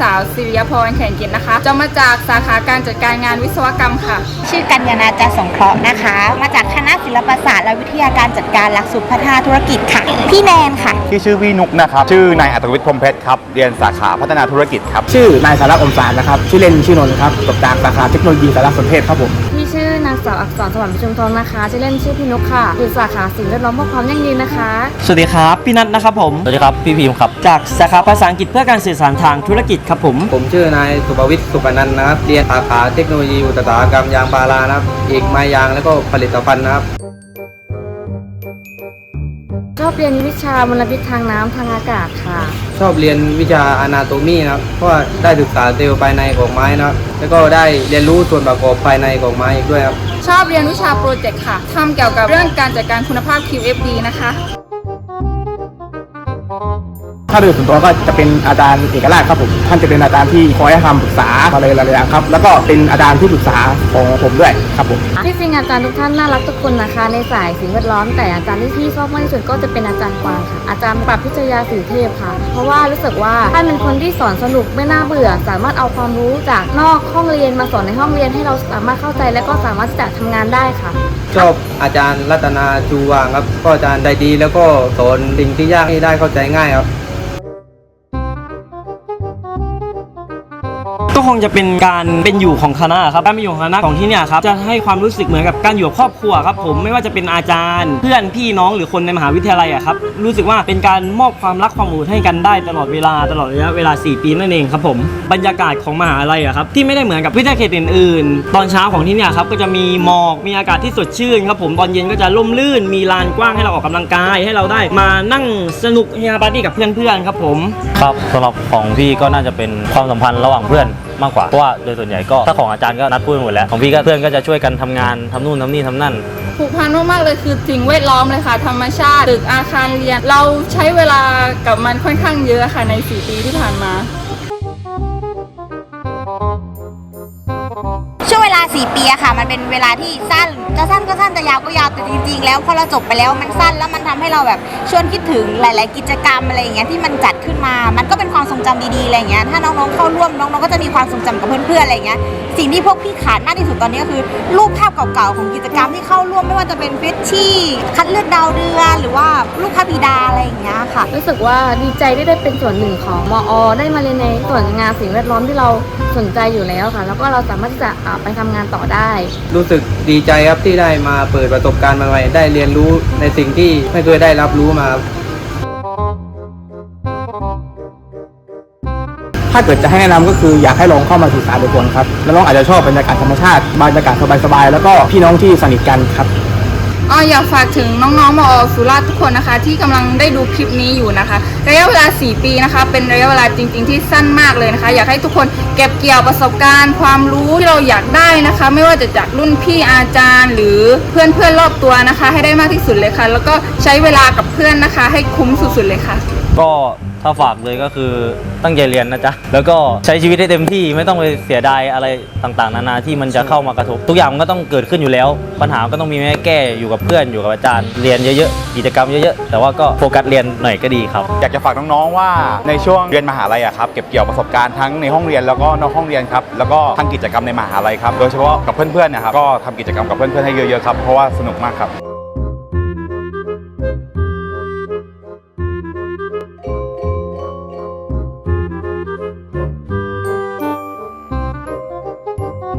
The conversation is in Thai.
สาวสิริยพรแข่งกินนะคะจะมาจากสาขาการจัดการงานวิศวกรรมค่ะ ชื่อกัญญาณาจาสงเคราะห์นะคะ มาจากคณะศิลปศาสตร์และวิทยาการจัดการหลักสูตรพัฒนาธุรกิจค่ะ พี่แนนค่ะ ที่ชื่อพี่นุกนะครับ ชื่อนายอัตวิทย์พรหมเพชรครับ เรียนสาขาพัฒนาธุรกิจครับ ชื่อนายสาระอมสารนะครับ ชื่อเล่นชื่อนนท์ครับจบจากสาขาเทคโนโลยีสารสนเทศครับผม พี่ชื่อนางสาวอักษรสวรรค์ประชุมทองนะคะชื่อเล่นชื่อพี่นุกค่ะอยู่สาขาสิ่งแวดล้อมเพื่อความยั่งยืนนะคะ สวัสดีครับพี่นัทนะครับผม สวัสดีครับพี่พิมพ์ครับ จากสาขาภาษาอังกฤษเพื่อการสื่อสารทางธุรกิจครับผม ผมชื่อนายสุภวิทย์สุปนันท์นะครับ เรียนสาขาเทคโนโลยีอุตสาหกรรมยางพารานะครับเอกไม้ยางแล้วก็ผลิตภัณฑ์นะครับชอบเรียนวิชามลพิษทางน้ำทางอากาศค่ะ ชอบเรียนวิชาอนาโตมีนะครับเพราะว่าได้ศึกษาเซลล์ภายในของไม้นะครับแล้วก็ได้เรียนรู้ส่วนประกอบภายในของไม้อีกด้วยครับ ชอบเรียนวิชาโปรเจกต์ค่ะทำเกี่ยวกับเรื่องการจัดการคุณภาพ QFD นะคะ ถ้าโดยส่วนตัวก็จะเป็นอาจารย์เอกราชครับผมท่านจะเป็นอาจารย์ที่คอยให้คำปรึกษาอะไรหลายๆอย่างครับ แล้วก็เป็นอาจารย์ที่ปรึกษาของผมด้วยครับผมที่จริงอาจารย์ทุกท่านน่ารักทุกคนนะคะ ในสายสิ่งแวดล้อม แต่อาจารย์ที่พี่ชอบมากที่สุดก็จะเป็นอาจารย์กวางค่ะ อาจารย์ปรับพิจยาสีเทพค่ะ เพราะว่ารู้สึกว่าท่านเป็นคนที่สอนสนุกไม่น่าเบื่อ สามารถเอาความรู้จากนอกห้องเรียนมาสอนในห้องเรียนให้เราสามารถเข้าใจและก็สามารถที่จะทำงานได้ค่ะชอบอาจารย์รัตนาจูวางครับก็อาจารย์ใจดี แล้วก็สอนสิ่งที่ยากให้ได้เข้าใจง่ายครับ ก็คงจะเป็นการเป็นอยู่ของคณะครับการเป็นอยู่ของคณะของที่เนี่ยครับจะให้ความรู้สึกเหมือนกับการอยู่กับครอบครัวครับผมไม่ว่าจะเป็นอาจารย์ เพื่อนพี่น้องหรือคนในมหาวิทยาลัยอะครับรู้สึกว่าเป็นการมอบความรักความอบอุ่นให้กันได้ตลอดเวลาตลอดระยะเวลา 4 ปีนั่นเองครับผมบรรยากาศของมหาลัยอะครับที่ไม่ได้เหมือนกับวิทยาเขตอื่นๆ ตอนเช้าของที่เนี่ยครับก็จะมีหมอกมีอากาศที่สดชื่นครับผมตอนเย็นก็จะร่มรื่น มีลานกว้างให้เราออกกำลังกายให้เราได้มานั่งสนุกเฮฮาปาร์ตี้กับเพื่อนๆครับผมครับสำหรับของพี่ก็น่าจะเป็นความสัมพันธ์ระหว่างเพื่อน มากกว่า เพราะว่าโดยส่วนใหญ่ก็ถ้าของอาจารย์ก็นัดพูดหมดแล้ว ของพี่ก็เพื่อนก็จะช่วยกันทำงานทำนู่นทำนี่ทำนั่นผูกพันมากๆเลยคือสิ่งแวดล้อมเลยค่ะ ธรรมชาติตึกอาคารเรียน เราใช้เวลากับมันค่อนข้างเยอะค่ะใน 4 ปีที่ผ่านมา 4 ปีอะค่ะ มันเป็นเวลาที่สั้นจะสั้นก็สั้นจะยาวก็ยาวแต่จริง ๆ แล้วพอเราจบไปแล้วมันสั้นแล้วมันทำให้เราแบบชวนคิดถึงหลาย ๆ กิจกรรมอะไรอย่างเงี้ยที่มันจัดขึ้นมา มันก็เป็นความทรงจำดีๆอะไรอย่างเงี้ยถ้าน้องๆเข้าร่วมน้องๆก็จะมีความทรงจำกับเพื่อนๆอะไรอย่างเงี้ยสิ่งที่พวกพี่ขาดมากที่สุดตอนนี้ก็คือ รูปภาพเก่าๆของกิจกรรมที่เข้าร่วมไม่ว่าจะเป็นเฟชชี่คัดเลือกดาวเรือนหรือว่าลูกพระบิดาอะไรอย่างเงี้ยค่ะ รู้สึกว่าดีใจที่ได้เป็นส่วนหนึ่งของมอ ได้มาเรียนในส่วนงานสิ่งแวดล้อมที่เราสนใจอยู่แล้วค่ะ แล้วก็เราสามารถที่จะอ่าไปทำงานต่อได้ รู้สึกดีใจครับที่ได้มาเปิดประสบการณ์ใหม่ๆได้เรียนรู้ในสิ่งที่ไม่เคยได้รับรู้มาครับ ถ้าเกิดจะให้แนะนำก็คืออยากให้ลองเข้ามาศึกษาดูก่อนครับ แล้วน้องอาจจะชอบบรรยากาศธรรมชาติบรรยากาศสบายๆแล้วก็พี่น้องที่สนิทกันครับ อ๋ออยากฝากถึงน้องๆมอสุราษฎร์ทุกคนนะคะ ที่กำลังได้ดูคลิปนี้อยู่นะคะ ระยะเวลา 4 ปีนะคะ เป็นระยะเวลาจริง ๆ ที่สั้นมากเลยนะคะ อยากให้ทุกคนเก็บเกี่ยวประสบการณ์ ความรู้ที่เราอยากได้นะคะ ไม่ว่าจะจากรุ่นพี่อาจารย์ หรือเพื่อนเพื่อนๆรอบตัวนะคะ ให้ได้มากที่สุดเลยค่ะ แล้วก็ใช้เวลากับเพื่อนนะคะ ให้คุ้มสุดๆเลยค่ะ ก็ ถ้าฝากเลยก็คือตั้งใจเรียนนะจ๊ะ แล้วก็ใช้ชีวิตให้เต็มที่ไม่ต้องไปเสียดายอะไรต่างๆ นานาที่มันจะเข้ามากระทบ ทุกอย่างมันก็ต้องเกิดขึ้นอยู่แล้ว ปัญหาก็ต้องมีให้แก้อยู่กับเพื่อนอยู่กับอาจารย์ เรียนเยอะๆกิจกรรมเยอะๆแต่ว่าก็โฟกัสเรียนหน่อยก็ดีครับ อยากจะฝากน้องๆว่าในช่วงเรียนมหาลัยอะครับเก็บเกี่ยวประสบการณ์ทั้งในห้องเรียนแล้วก็นอกห้องเรียนครับแล้วก็ทั้งกิจกรรมในมหาลัยครับโดยเฉพาะกับเพื่อนๆนะครับก็ทำกิจกรรมกับเพื่อนๆให้เยอะๆครับเพราะว่าสนุกมากครับ